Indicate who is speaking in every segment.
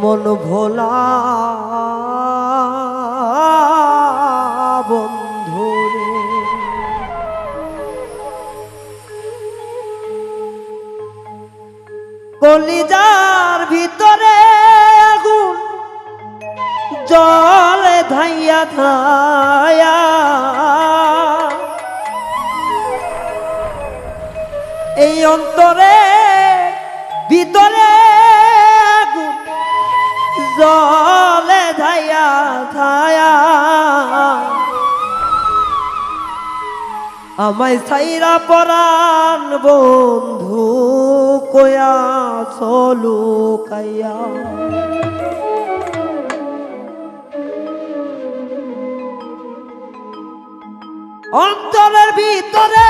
Speaker 1: মন ভোলা বন্ধু কলিজার ভিতরে আগুন জলে ধাইয়া ধায়া এই অন্তরে, ভিতরে জলে ধাইয়া ধায়া আমায় সাইরা পরাণ বন্ধু কয়া চলু কাইয়া অন্তরের ভিতরে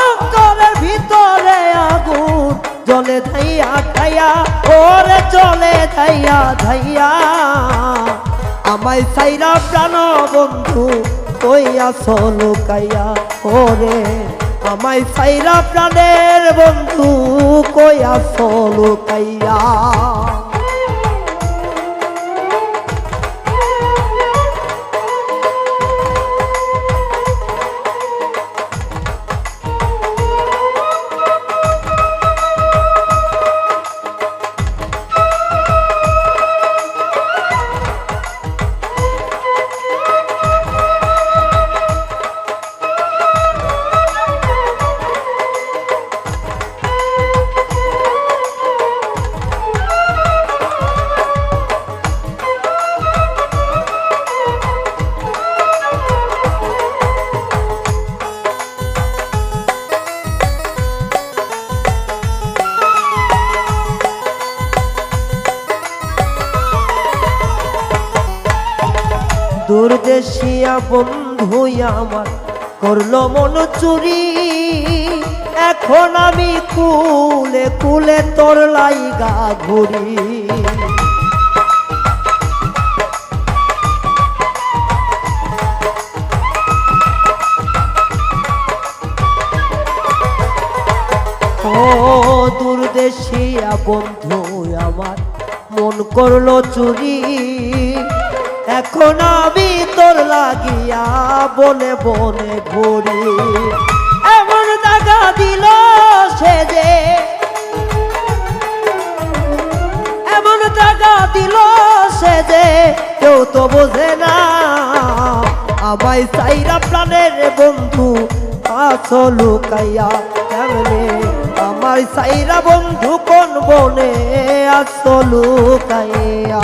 Speaker 1: অন্তরের ভিতরে আগুন। জলে ধাইয়া ধাইয়া, ওরে জলে ধাইয়া ধাইয়া। আমায় সাইরা প্রাণ বন্ধু, কইয়া সলু কাইয়া। ওরে, আমায় সাইরা প্রাণের বন্ধু, কইয়া সলু কাইয়া। বন্ধু আমার করল মন চুরি। এখন আমি কুলে কুলে তোর লাইগা ঘুরি। ও দূরদেশিয়া বন্ধু আমার, মন করল চুরি। এখন আমি তোর লাগিয়া বনে বনে ঘুরি। এমন দাগা দিল সে যে, এমন টাকা দিল সে যে, কেউ তো বোঝে না। আমায় সাইরা প্রাণের বন্ধু আসলু কাইয়া কেমনে আমার সাইরা বন্ধু কোন বনে আসলু কাইয়া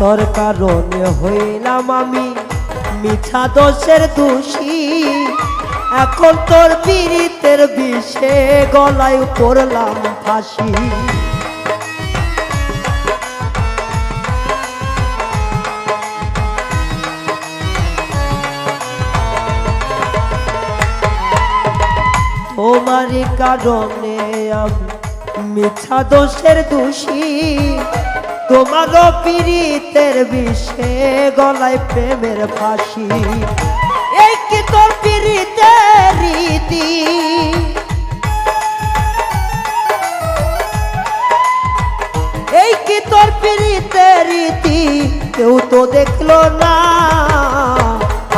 Speaker 1: তোর কারণে হইলাম আমি মিঠা দোষের দোষী। এখন তোর পীড়িতের বিষে গলায় পড়লাম ফাঁসি। তোমারই কারণে আমি মিথ্যা দোষের দোষী। তোমারও পীড়িতের বিষে গলায় প্রেমের ফাঁসি। এই কি তোর পীড়িতের রীতি? এই কি তোর পীড়িতের রীতি? কেউ তো দেখল না।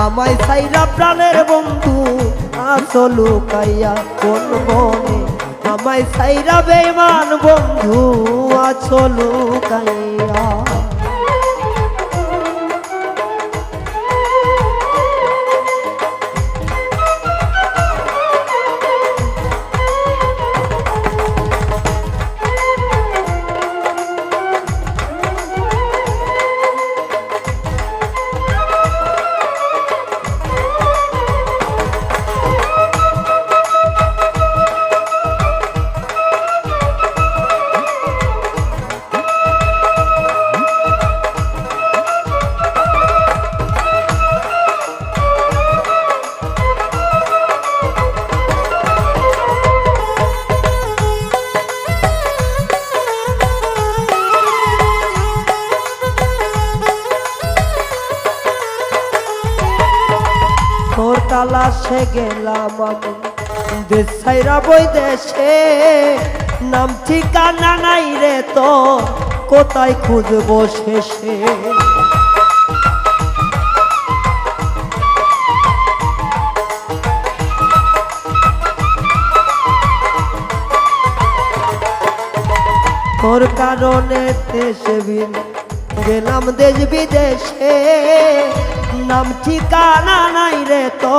Speaker 1: আমায় সাইরা প্রাণের বন্ধু আসলু কাইয়া কোন বনে। আমায় সাইরা বেমান বন্ধু আছো কাইয়া তালাশে গেলাম আমি। দেশ বই দেশে, নাম ঠিকানা নাই রে তো, কোথায় খুঁজবো শেষে? তোর কারণে দেশে গেলাম দেশ বিদেশে। নাম ঠিকানা নাই রে তো,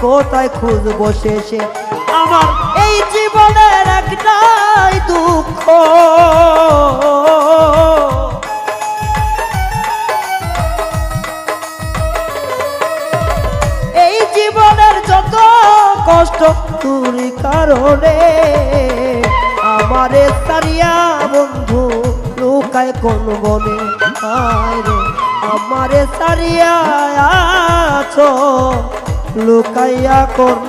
Speaker 1: কোথায় খুঁজবো শেষে? আমার এই জীবনের একটাই দুঃখ। এই জীবনের যত কষ্ট তোর কারণে আমারে সারিয়া বন্ধু লুকায় কোন বনে। আয় রে। আমারে সারিয়া আছো লুকাইয়া কোন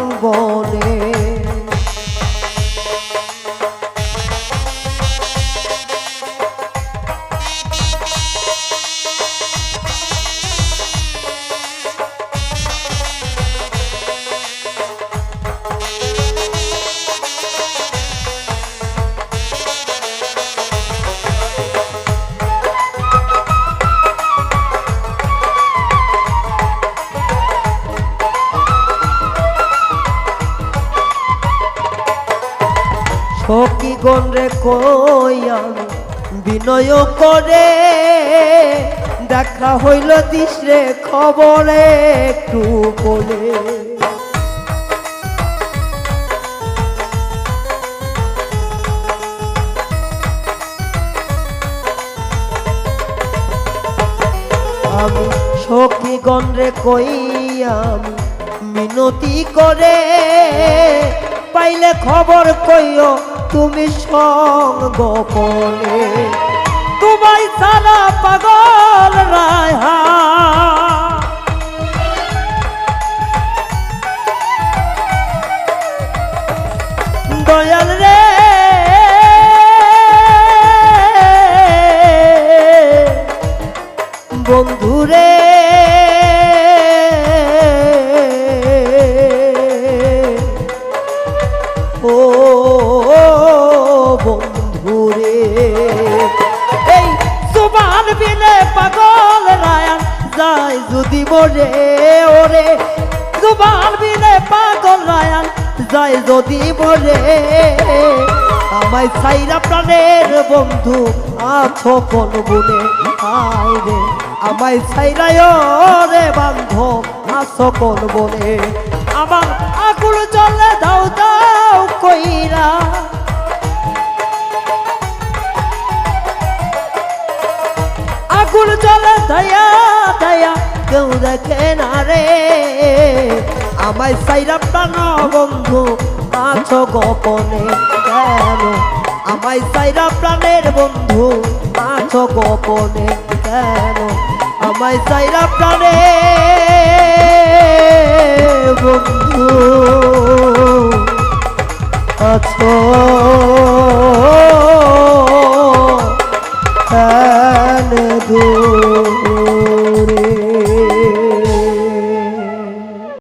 Speaker 1: বনে সখী গণরে কই আমি? বিনয় করে দেখা হইল দিশরে খবরে একটু বলে। আমি সখী গণরে কই মিনতি করে পাইলে খবর কইও তুমি সঙ্গ গোপনে তোমায় সারা পাগল রায়হা মরে ওরে। তোমার বিনে পাগল রায়ান, যায় যদি মরে আমায় সাইরা প্রাণের বন্ধু আছো কোন গুণে? আয় আমায় সাইরায় রে বান্ধব আছো কোন বনে আমার আকুল জলে দাও দাও কইরা। জলে দয়া দয়া কেউ দেখে না রে। আমায় সাইরা প্রাণ বন্ধু আছো গোপনে কেন? আমায় সাইরা প্রাণের বন্ধু আছো গোপনে কেন? আমায় সাইরা প্রাণে বন্ধু আছো